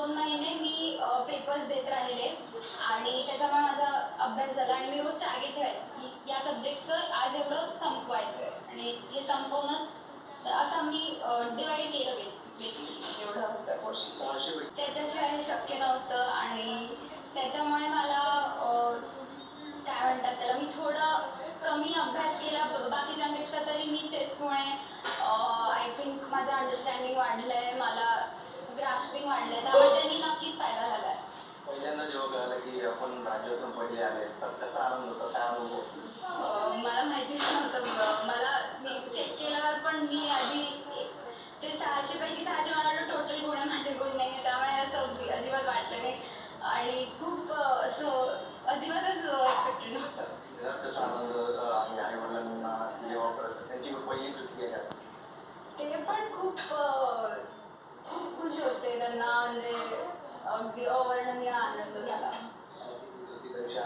दोन महिने मी पेपर्स देत राहिले आणि त्याच्यामुळे माझा अभ्यास झाला आणि मी रोज टार्गेट ठेवायची. की या सब्जेक्टचं आज एवढं संपवायचं आहे आणि हे संपवूनच असं मी डिवाईड केलं बेसिकली एवढं होतं. त्याच्याशिवाय हे शक्य नव्हतं आणि त्याच्यामुळे मला काय म्हणतात त्याला मी थोडं कमी अभ्यास केला. बाकीच्यापेक्षा तरी मी चेसमुळे आय थिंक माझं अंडरस्टँडिंग वाढलं आहे मला ग्रास्पिंग वाढलं आहे त्यामुळे त्यांनी नक्कीच फायदा झाला आहे पहिल्यांदा जेव्हा कळालं की आपण राज्यातून पहिले आले. तर त्याचा आनंद होता काय अं, मला माहितीच नव्हतं मला मी चेक केल्यावर पण मी आधी ते सहाशे पैकी सहाशे मला वाटतं टोटल गुण माझे गुण नाही आहे त्यामुळे असं अजिबात वाटलं नाही. आणि खूप असं अजिबातच एक्सपेक्टेड नव्हतं. कसा आनंद आई वडिलांना जेव्हा त्यांची पहिली ते पण खूप खूप खुश होते. त्यांना म्हणजे